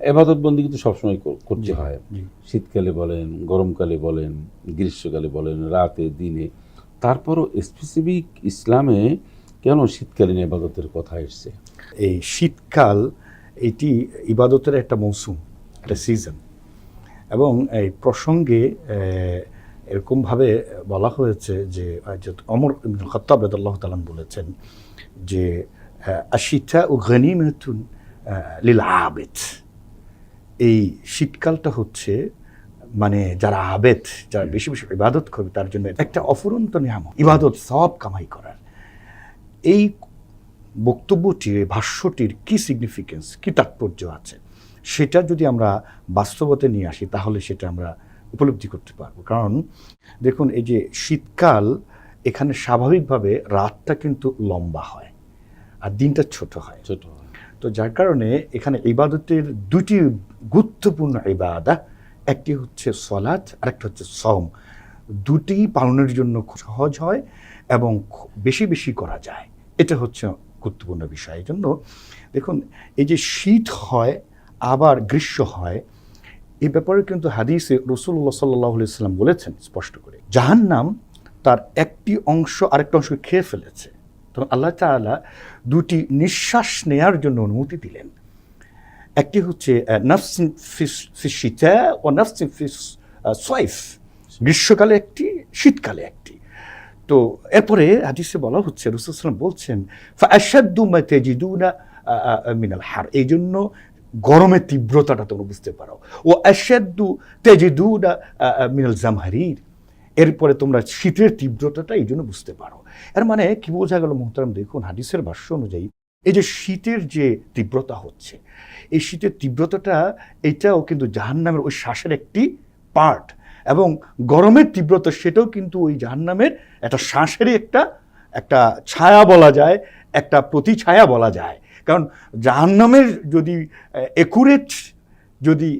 এবাদত বন্দি কিন্তু সবসময় কর- করতে হয়। শীতকালে বলেন গরমকালে বলেন গ্রীষ্মকালে বলেন রাতে দিনে। তারপরও স্পেসিফিক ইসলামে কেন শীতকালীন এবাদতের কথা এসছে? এই শীতকাল এটি ইবাদতের একটা মৌসুম একটা সিজন এবং এই প্রসঙ্গে এরকমভাবে বলা হয়েছে যে অমর খত্তাব রাদিয়াল্লাহু তাআলা বলেছেন যে আশিতা ও গনিমাতুন লিল আবেদ। এই শীতকালটা হচ্ছে মানে যারা আবেদ যারা বেশি বেশি ইবাদত করবে তার জন্য একটা অফুরন্ত নিয়ামক ইবাদত সব কামাই করার। এই বক্তব্যটির ভাষ্যটির কি সিগনিফিকেন্স কি তাৎপর্য আছে? সেটা যদি আমরা বাস্তবতে নিয়ে আসি তাহলে সেটা আমরা উপলব্ধি করতে পারব। কারণ দেখুন এই যে শীতকাল এখানে স্বাভাবিকভাবে রাতটা কিন্তু লম্বা হয় আর দিনটা ছোট হয়। ছোট তো যার কারণে এখানে ইবাদতের দুটি গুরুত্বপূর্ণ ইবাদা, একটি হচ্ছে সলাৎ, আরেকটা হচ্ছে সম দুটি পালনের জন্য খুব সহজ হয় এবং বেশি বেশি করা যায়। এটা হচ্ছে গুরুত্বপূর্ণ বিষয়। এই জন্য দেখুন, এই যে শীত হয়, আবার গ্রীষ্ম হয় এই ব্যাপারে কিন্তু হাদিসে রসুল্লাহ সাল্লাহ সাল্লাম বলেছেন স্পষ্ট করে। জাহান্নাম তার একটি অংশ আরেকটা অংশ খেয়ে ফেলেছে। তখন আল্লাহ তাআলা দুটি নিঃশ্বাস নেয়ার জন্য অনুমতি দিলেন। একটি হচ্ছে শীতা ও নাফসিন সয়ফ গ্রীষ্মকালে একটি, শীতকালে একটি। তো এরপরে হাদিসে বলা হচ্ছে রসুলাম বলছেন মিনাল হার। এই জন্য গরমের তীব্রতাটা তোমরা বুঝতে পারো। ও আশাদ্দু তেজিদুনা মিনাল জামহারির। এরপরে তোমরা শীতের তীব্রতাটা এই জন্য বুঝতে পারো। এর মানে কি বোঝা গেল, মোহতারাম, দেখুন, হাদিসের ভাষ্য অনুযায়ী এই যে শীতের যে তীব্রতা হচ্ছে, এই শীতের তীব্রতাটা, এটাও কিন্তু জাহান্নামের ওই শ্বাসের একটি পার্ট এবং গরমের তীব্রতা সেটাও কিন্তু ওই জাহান্নামের একটা শ্বাসেরই একটা একটা ছায়া বলা যায়, একটা প্রতিছায়া বলা যায়। কারণ জাহান্নামের যদি একুরেট যদি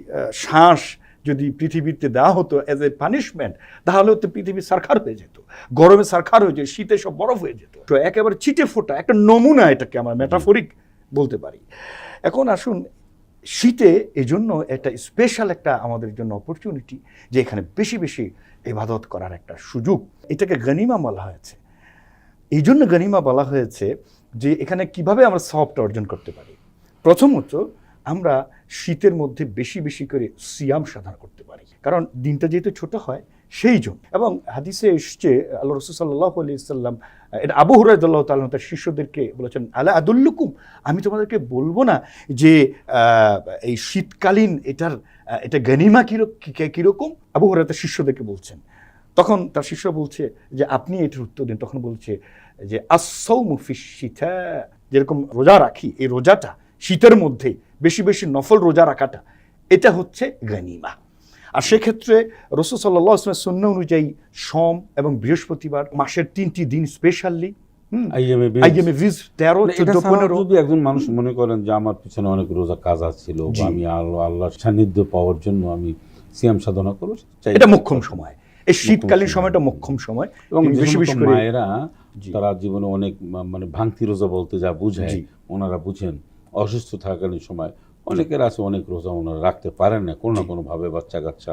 শ্বাস যদি পৃথিবীতে দেওয়া হতো অ্যাজ এ পানিশমেন্ট তাহলে তো পৃথিবী সারখার হয়ে যেত। গরমে সারখার হয়ে যেত শীতে সব বরফ হয়ে যেত। তো একেবারে ছিটে ফোটা, একটা নমুনা এটাকে আমরা মেটাফরিক বলতে পারি। এখন আসুন, শীতে এই জন্য একটা স্পেশাল একটা আমাদের জন্য অপরচুনিটি যে এখানে বেশি বেশি ইবাদত করার একটা সুযোগ। এটাকে গনিমা বলা হয়েছে। এই জন্য গনিমা বলা হয়েছে যে এখানে কীভাবে আমরা সফট অর্জন করতে পারি। প্রথমত, আমরা শীতের মধ্যে বেশি বেশি করে সিয়াম সাধনা করতে পারি। কারণ দিনটা যেহেতু ছোট হয় সেই জন্য। এবং হাদিসে এসছে, আল্লাহ রসুল সাল্লাহ আলি সাল্লাম এটা আবু হুরাইদুল্লাহ তাল্লাহ তার শিষ্যদেরকে বলেছেন, আলা আদুল্লুকুম? আমি তোমাদেরকে বলব না যে এই শীতকালীন এটার এটা গনিমা কীরকম? আবু হুরাই তার শিষ্যদেরকে বলছেন। তখন তার শিষ্য বলছে যে, আপনি এটার উত্তর দিন। তখন বলছে যে আসৌ মুফি শীতা। যেরকম রোজা রাখি, এই রোজাটা শীতের মধ্যে বেশি বেশি নফল রোজা রাখাটা, এটা হচ্ছে গানিমা। আর সেক্ষেত্রে রসুল সাল্লাহ আসলামের সন্ন্য অনুযায়ী সোম এবং বৃহস্পতিবার মাসের তিনটি দিন স্পেশালি যদি একজন মানুষ মনে করেন যে আমার পিছনে অনেক রোজা কাজা ছিল আমি আল্লাহর সান্নিধ্য পাওয়ার জন্য আমি সিয়াম সাধনা করব এটা মোক্ষম সময়। এই শীতকালীন সময়টা মোক্ষম সময়। এবং বেশি বেশি করে মায়েরা তারা জীবনে অনেক মানে ভাঙতি রোজা বলতে যা বুঝায় ওনারা বুঝেন অসুস্থ থাকাকালীন সময় অনেকের আছে অনেক রোজা ওনারা রাখতে পারেন না। কোনো না কোনোভাবে বাচ্চা কাচ্চা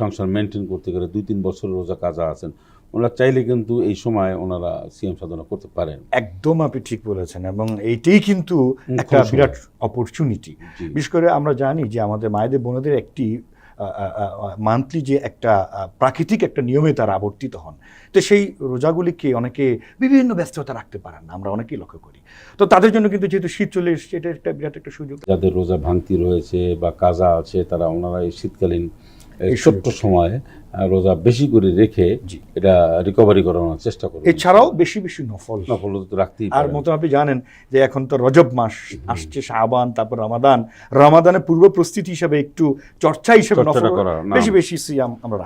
সংসার মেনটেন করতে গেলে দুই তিন বছর রোজা কাজা আছেন। ওনারা চাইলে কিন্তু এই সময় ওনারা সিএম সাধনা করতে পারেন। একদম আপনি ঠিক বলেছেন এবং এইটাই কিন্তু একটা বিরাট অপরচুনিটি বিশেষ করে আমরা জানি যে আমাদের মায়েদের বোনদের একটি মান্থলি যে একটা প্রাকৃতিক একটা নিয়মে তারা আবর্তিত হন। তো সেই রোজাগুলিকে অনেকে বিভিন্ন ব্যস্ততা রাখতে পারেন না, আমরা অনেকেই লক্ষ্য করি। তো তাদের জন্য কিন্তু যেহেতু শীত চলে এসছে, এটা একটা বিরাট একটা সুযোগ। যাদের রোজা ভাঙতি রয়েছে বা কাজা আছে, তারা ওনারা এই শীতকালীন এই ছোট্ট সময়ে রোজা বেশি করে রেখে এটা রিকভারি করানোর চেষ্টা করবে এছাড়াও বেশি বেশি নফল। নফল তো রাখতেই আর মতো আপনি জানেন যে এখন তো রজব মাস আসছে শাহবান তারপর রমাদান। রমাদানের পূর্ব প্রস্তুতি হিসাবে একটু চর্চা হিসেবে নফল বেশি বেশি সিয়াম আমরা